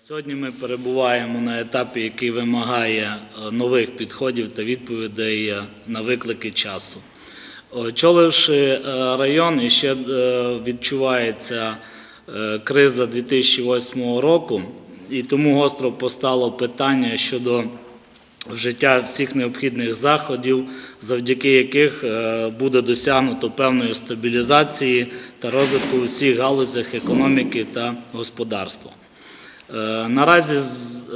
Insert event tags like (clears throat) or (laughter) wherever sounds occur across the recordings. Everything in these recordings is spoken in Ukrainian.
Сьогодні ми перебуваємо на етапі, який вимагає е, нових підходів та відповідей е, на виклики часу. Очоливши е, район, і ще відчувається криза 2008 року, і тому гостро постало питання щодо вжиття всіх необхідних заходів, завдяки яких буде досягнуто певної стабілізації та розвитку у всіх галузях економіки та господарства. Е, Наразі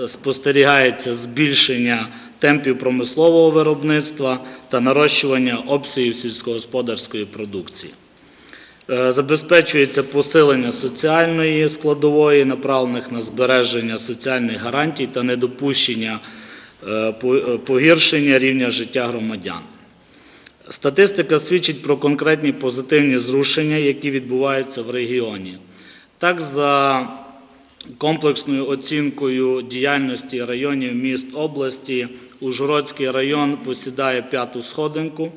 спостерігається збільшення темпів промислового виробництва та нарощування обсягів сільськогосподарської продукції. Е, Забезпечується посилення соціальної складової, направлених на збереження соціальних гарантій та недопущення е, по- погіршення рівня життя громадян. Статистика свідчить про конкретні позитивні зрушення, які відбуваються в регіоні. Так, за комплексною оцінкою діяльності районів міст області Ужгородський район посідає п'яту сходинку.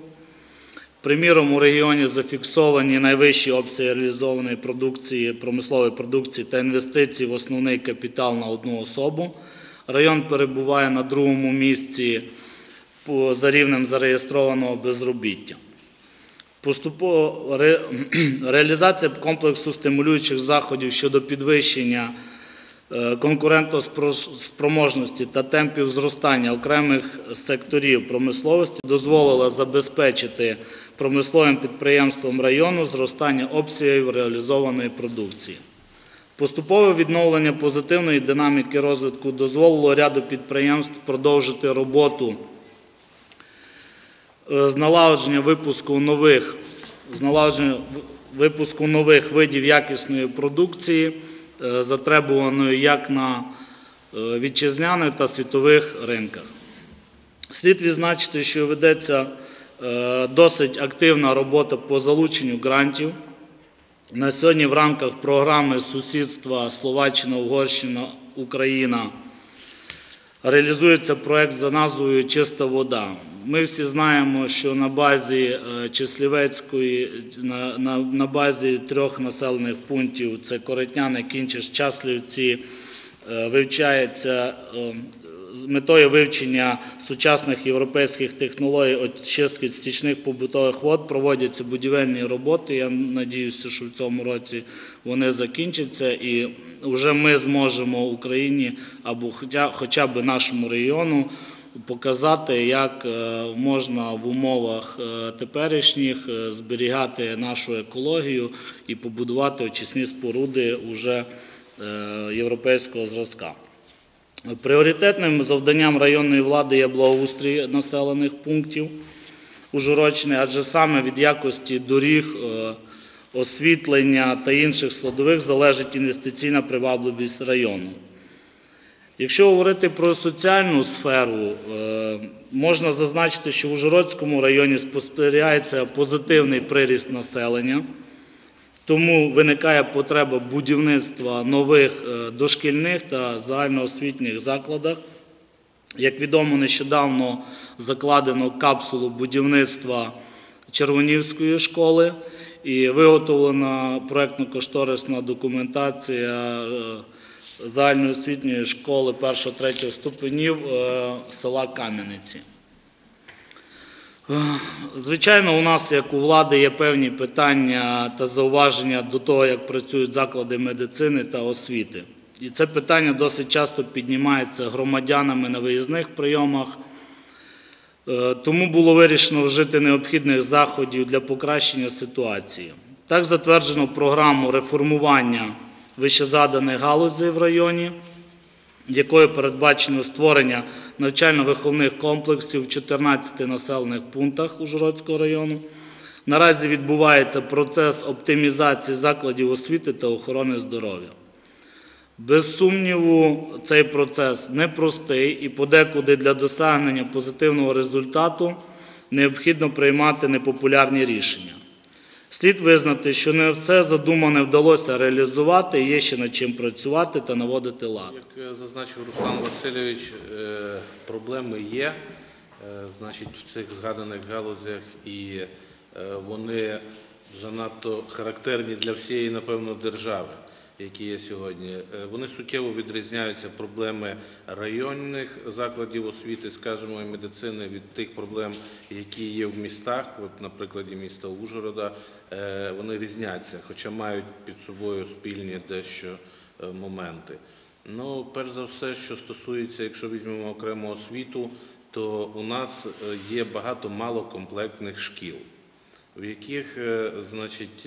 Приміром, у регіоні зафіксовані найвищі обсяги реалізованої продукції, промислової продукції та інвестицій в основний капітал на одну особу. Район перебуває на другому місці за рівнем зареєстрованого безробіття. Поступово ре- (clears throat) реалізація комплексу стимулюючих заходів щодо підвищення конкурентоспроможності та темпів зростання окремих секторів промисловості дозволила забезпечити промисловим підприємствам району зростання обсягів реалізованої продукції. Поступове відновлення позитивної динаміки розвитку дозволило ряду підприємств продовжити роботу е, з налагодження випуску нових, з налагодження випуску нових видів якісної продукції, е, затребуваної як на е, вітчизняних та світових ринках. Слід відзначити, що ведеться е, досить активна робота по залученню грантів. На сьогодні в рамках програми сусідства Словаччина, Угорщина, Україна реалізується проект за назвою Чиста вода. Ми всі знаємо, що на базі е, Числівецької, на, на, на базі трьох населених пунктів це Коротняне, Кінчиш, Часлівці, е, вивчається е, з метою вивчення сучасних європейських технологій очистки стічних побутових вод проводяться будівельні роботи. Я надіюся, що в цьому році вони закінчаться і вже ми зможемо Україні або хоча, хоча б нашому регіону показати, як е, можна в умовах е, теперішніх е, зберігати нашу екологію і побудувати очисні споруди уже європейського зразка. Пріоритетним завданням районної влади є благоустрій населених пунктів Ужгородщини, адже саме від якості доріг, освітлення та інших складових залежить інвестиційна привабливість району. Якщо говорити про соціальну сферу, е, можна зазначити, що в Ужгородському районі спостерігається позитивний приріст населення. Тому виникає потреба будівництва нових е, дошкільних та загальноосвітніх закладах. Як відомо, нещодавно закладено капсулу будівництва Червонівської школи і виготовлена проєктно-кошторисна документація е, загальноосвітньої школи 1-3 ступенів е, села Кам'яниці. Звичайно, у нас, як у влади, є певні питання та зауваження до того, як працюють заклади медицини та освіти. І це питання досить часто піднімається громадянами на виїзних прийомах. Е, Тому було вирішено вжити необхідних заходів для покращення ситуації. Так затверджено програму реформування вищезаданих галузей в районі якою передбачено створення навчально-виховних комплексів в 14 населених пунктах Ужгородського району. Наразі відбувається процес оптимізації закладів освіти та охорони здоров'я. Без сумніву, цей процес непростий і подекуди для досягнення позитивного результату необхідно приймати непопулярні рішення. Слід визнати, що не все задумане вдалося реалізувати, є ще над чим працювати та наводити лад. Як е, зазначив Руслан Васильович, е, проблеми є, е, значить, в цих згаданих галузях, і вони занадто характерні для всієї, напевно, держави. Які є сьогодні, е, вони суттєво відрізняються проблеми районних закладів освіти, скажімо, і медицини від тих проблем, які є в містах. От на міста Ужгорода е, вони різняться, хоча мають під собою спільні дещо е, моменти. Ну, перш за все, що стосується, якщо візьмемо окремо освіту, то у нас є багато малокомплектних шкіл в яких значить,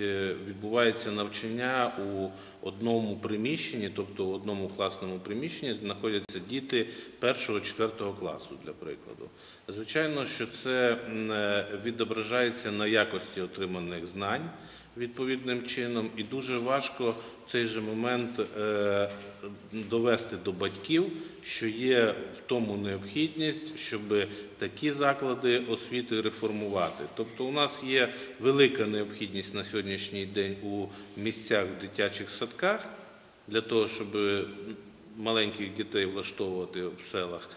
відбувається навчання у одному приміщенні, тобто в одному класному приміщенні знаходяться діти першого-четвертого класу, для прикладу. Звичайно, що це е, відображається на якості отриманих знань відповідним чином, і дуже важко в цей же момент е, довести до батьків, що є в тому необхідність, щоб такі заклади освіти реформувати. Тобто, у нас є велика необхідність на сьогоднішній день у місцях в дитячих садках для того, щоб маленьких дітей влаштовувати в селах.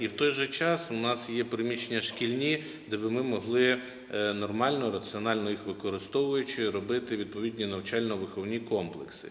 І в той же час у нас є приміщення шкільні, де би ми могли е, нормально, раціонально їх використовуючи, робити відповідні навчально-виховні комплекси.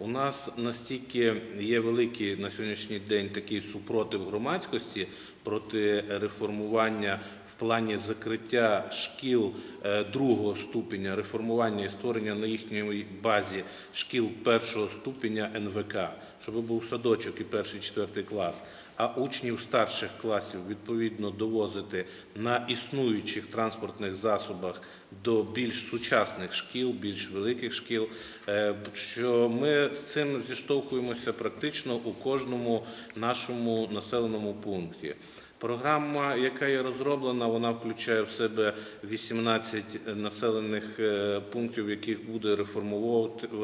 У нас настільки є великий на сьогоднішній день такий супротив громадськості проти реформування в плані закриття шкіл е, другого ступеня, реформування і створення на їхній базі шкіл першого ступеня НВК, щоб був садочок і перший четвертий клас, а учнів старших класів відповідно довозити на існуючих транспортних засобах до більш сучасних шкіл, більш великих шкіл, е, що ми з цим зіштовхуємося практично у кожному нашому населеному пункті. Програма, яка є розроблена, вона включає в себе 18 населених е, пунктів, в яких буде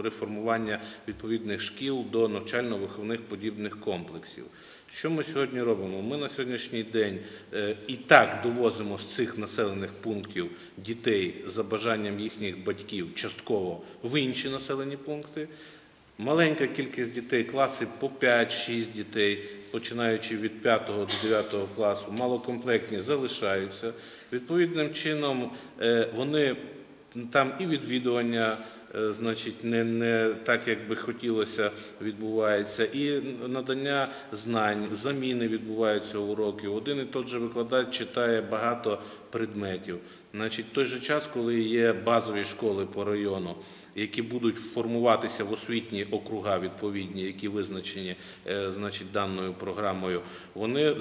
реформування відповідних шкіл до навчально-виховних подібних комплексів. Що ми сьогодні робимо? Ми на сьогоднішній день е, і так довозимо з цих населених пунктів дітей за бажанням їхніх батьків частково в інші населені пункти. Маленька кількість дітей, класи по 5-6 дітей, починаючи від 5 до 9 класу, малокомплектні залишаються. Відповідним чином е, вони там і відвідування, е, значить, не, не так, як би хотілося, відбувається, і надання знань, заміни відбуваються уроків. Один і той же викладач читає багато предметів. Значить, в той же час, коли є базові школи по району, які будуть формуватися в освітні округа відповідні, які визначені е, значить, даною програмою, вони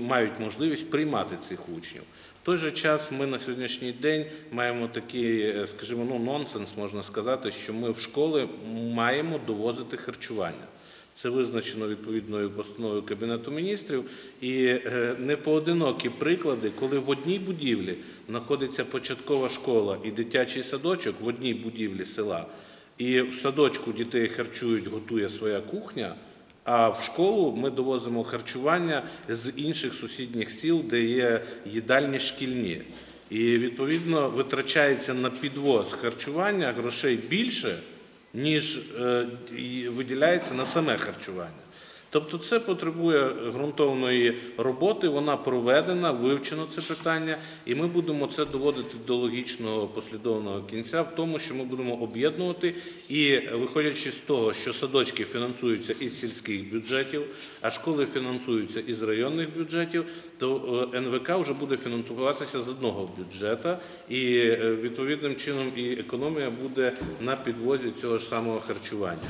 мають можливість приймати цих учнів. В той же час ми на сьогоднішній день маємо такий, е, скажімо, ну, нонсенс, можна сказати, що ми в школи маємо довозити харчування. Це визначено відповідною постановою Кабінету міністрів. І е, непоодинокі приклади, коли в одній будівлі знаходиться початкова школа і дитячий садочок в одній будівлі села, і в садочку дітей харчують, готує своя кухня. А в школу ми довозимо харчування з інших сусідніх сіл, де є їдальні шкільні. І відповідно витрачається на підвоз харчування грошей більше, ніж е, виділяється на саме харчування. Тобто це потребує ґрунтовної роботи, вона проведена, вивчено це питання, і ми будемо це доводити до логічного послідовного кінця, в тому, що ми будемо об'єднувати і виходячи з того, що садочки фінансуються із сільських бюджетів, а школи фінансуються із районних бюджетів, то е, НВК вже буде фінансуватися з одного бюджету, і е, відповідним чином і економія буде на підвозі цього ж самого харчування.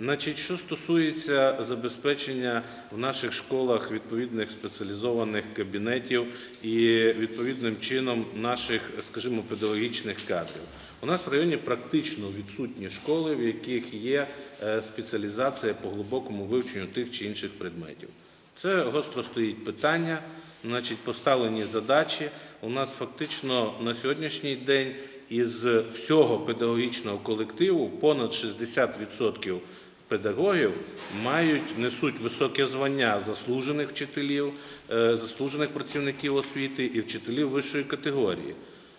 Значить, що стосується забезпечення в наших школах відповідних спеціалізованих кабінетів і відповідним чином наших, скажімо, педагогічних кадрів. У нас в районі практично відсутні школи, в яких є е, спеціалізація по глибокому вивченню тих чи інших предметів. Це гостро стоїть питання, значить, поставлені задачі. У нас фактично на сьогоднішній день із всього педагогічного колективу понад 60% педагогів мають, несуть високе звання заслужених вчителів, е, заслужених працівників освіти і вчителів вищої категорії.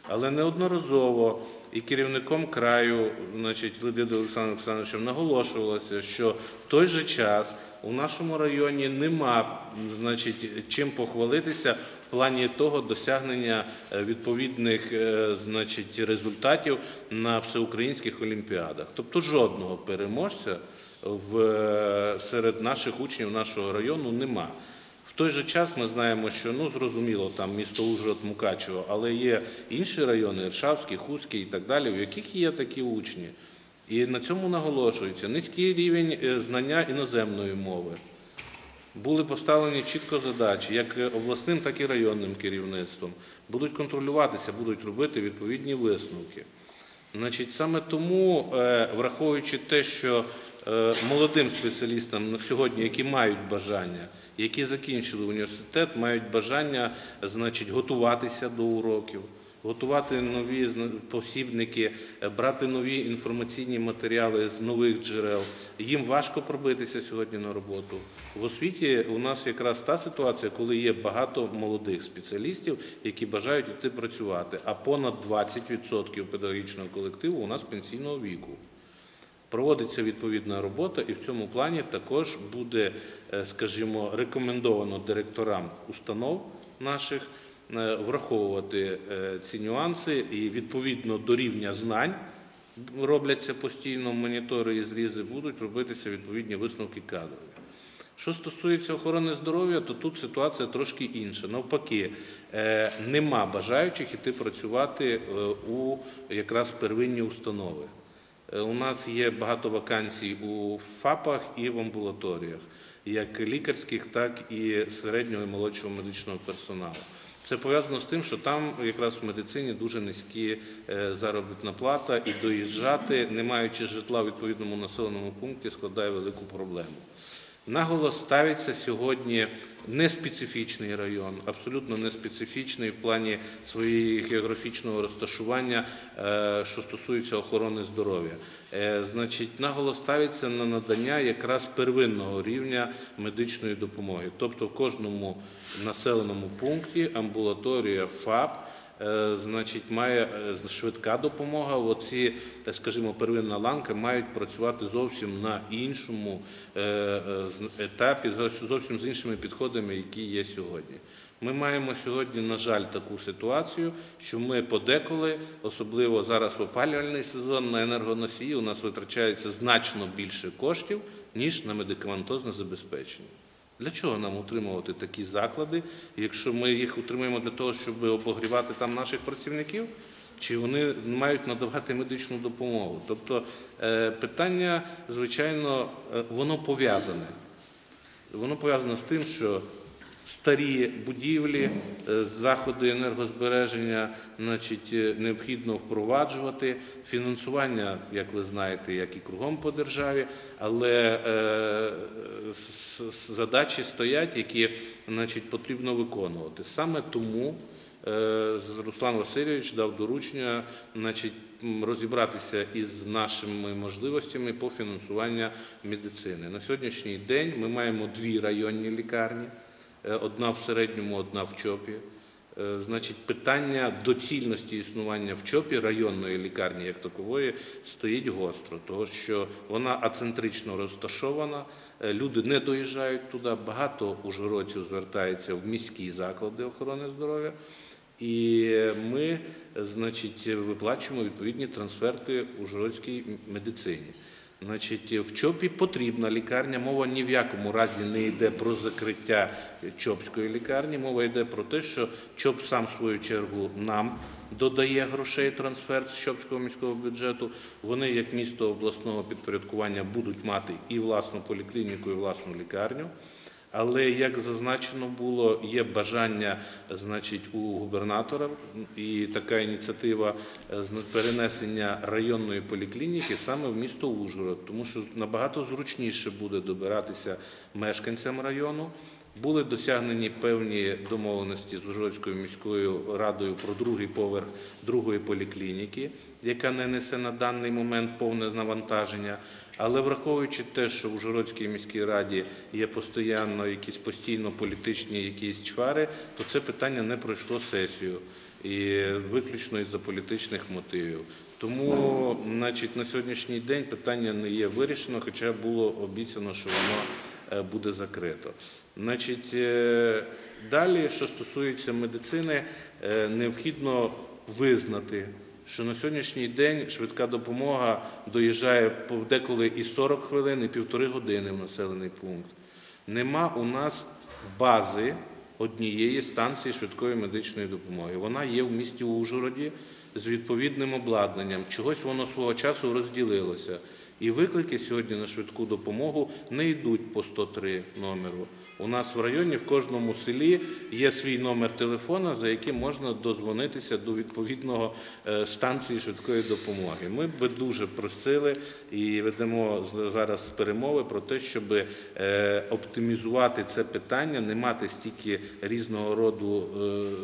Але неодноразово і керівником краю, значить, Ледидою Олександром Олександровичем наголошувалося, що в той же час у нашому районі нема значить, чим похвалитися плані того досягнення е, відповідних е, значить, результатів на всеукраїнських олімпіадах. Тобто жодного переможця в, е, серед наших учнів нашого району нема. В той же час ми знаємо, що ну зрозуміло, там місто Ужгород, Мукачево, але є інші райони, Іршавський, Хуський і так далі, в яких є такі учні. І на цьому наголошується низький рівень знання іноземної мови. Були поставлені чітко задачі, як обласним, так і районним керівництвом. Будуть контролюватися, будуть робити відповідні висновки. Значить, саме тому, е, враховуючи те, що е, молодим спеціалістам на сьогодні, які мають бажання, які закінчили університет, мають бажання значить, готуватися до уроків, готувати нові посібники, е, брати нові інформаційні матеріали з нових джерел. Їм важко пробитися сьогодні на роботу. В освіті у нас якраз та ситуація, коли є багато молодих спеціалістів, які бажають йти працювати, а понад 20% педагогічного колективу у нас пенсійного віку. Проводиться відповідна робота, і в цьому плані також буде, е, скажімо, рекомендовано директорам установ наших враховувати е, ці нюанси і відповідно до рівня знань робляться постійно монітори і зрізи, будуть робитися відповідні висновки кадрові. Що стосується охорони здоров'я, то тут ситуація трошки інша. Навпаки, е, нема бажаючих іти працювати е, у якраз первинні установи. Е, У нас є багато вакансій у ФАПах і в амбулаторіях, як лікарських, так і середнього і молодшого медичного персоналу. Це пов'язано з тим, що там якраз в медицині дуже низькі е, заробітна плата, і доїжджати, не маючи житла в відповідному населеному пункті, складає велику проблему. Наголос ставиться сьогодні неспецифічний район, абсолютно неспецифічний в плані своєї географічного розташування, е, що стосується охорони здоров'я. Е, Значить, наголос ставиться на надання якраз первинного рівня медичної допомоги. Тобто в кожному населеному пункті амбулаторія ФАП значить, має е, швидка допомога. Оці, так скажімо, первинна ланка мають працювати зовсім на іншому е, е, етапі, зовсім з іншими підходами, які є сьогодні. Ми маємо сьогодні, на жаль, таку ситуацію, що ми подеколи, особливо зараз в опалювальний сезон, на енергоносії у нас витрачається значно більше коштів, ніж на медикаментозне забезпечення. Для чого нам утримувати такі заклади, якщо ми їх утримуємо для того, щоб обогрівати там наших працівників? Чи вони мають надавати медичну допомогу? Тобто е, питання, звичайно, е, воно пов'язане. Воно пов'язане з тим, що старі будівлі, е, заходи енергозбереження значить, е, необхідно впроваджувати. Фінансування, як ви знаєте, як і кругом по державі, але е, задачі стоять, які значить, потрібно виконувати. Саме тому Руслан Васильович дав доручення значить, розібратися із нашими можливостями по фінансуванню медицини. На сьогоднішній день ми маємо дві районні лікарні, одна в середньому, одна в ЧОПі. Е, Значить, питання доцільності існування в ЧОПі районної лікарні як такової стоїть гостро, тому що вона ацентрично розташована, е, люди не доїжджають туди, багато ужгородців звертається в міські заклади охорони здоров'я. І ми, значить, виплачуємо відповідні трансферти ужгородській медицині. Значить, в ЧОПі потрібна лікарня. Мова ні в якому разі не йде про закриття ЧОПської лікарні. Мова йде про те, що ЧОП сам в свою чергу нам додає грошей трансфер з ЧОПського міського бюджету. Вони, як місто обласного підпорядкування, будуть мати і власну поліклініку, і власну лікарню. Але як зазначено було, є бажання, значить, у губернатора і така ініціатива е, перенесення районної поліклініки саме в місто Ужгород, тому що набагато зручніше буде добиратися мешканцям району. Були досягнені певні домовленості з Ужгородською міською радою про другий поверх другої поліклініки, яка не несе на даний момент повне навантаження. Але враховуючи те, що в Ужгородській міській раді є постійно якісь постійно політичні якісь чвари, то це питання не пройшло сесію і виключно із-за політичних мотивів. Тому, значить, на сьогоднішній день питання не є вирішено, хоча було обіцяно, що воно е, буде закрито. Значить, е, далі, що стосується медицини, е, необхідно визнати, що на сьогоднішній день швидка допомога доїжджає деколи і 40 хвилин, і півтори години в населений пункт. Нема у нас бази однієї станції швидкої медичної допомоги. Вона є в місті Ужгороді з відповідним обладнанням. Чогось воно свого часу розділилося. І виклики сьогодні на швидку допомогу не йдуть по 103 номеру. У нас в районі в кожному селі є свій номер телефона, за яким можна дозвонитися до відповідного е, станції швидкої допомоги. Ми би дуже просили і ведемо зараз перемови про те, щоб е, оптимізувати це питання, не мати стільки різного роду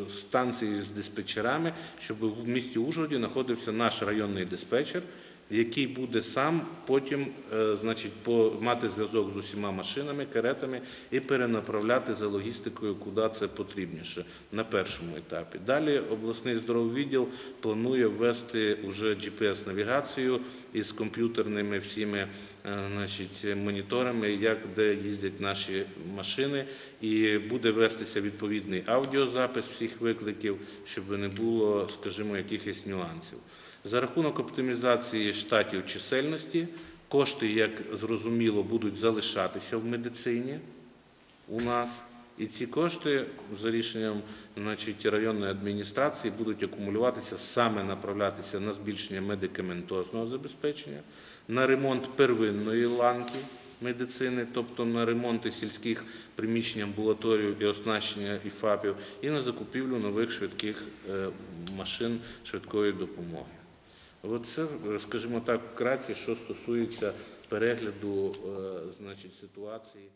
е, станцій з диспетчерами, щоб в місті Ужгороді знаходився наш районний диспетчер який буде сам потім е, значить, мати зв'язок з усіма машинами, каретами і перенаправляти за логістикою, куди це потрібніше на першому етапі. Далі обласний здоровий відділ планує ввести вже GPS-навігацію із комп'ютерними всіми е, значить, моніторами, як де їздять наші машини, і буде вестися відповідний аудіозапис всіх викликів, щоб не було, скажімо, якихось нюансів. За рахунок оптимізації штатів чисельності, кошти, як зрозуміло, будуть залишатися в медицині у нас. І ці кошти за рішенням значить, районної адміністрації будуть акумулюватися саме направлятися на збільшення медикаментозного забезпечення, на ремонт первинної ланки медицини, тобто на ремонти сільських приміщень амбулаторій і оснащення і ФАПів, і на закупівлю нових швидких е, машин швидкої допомоги. Оце, е, скажімо так, вкратце, що стосується перегляду е, значить, ситуації.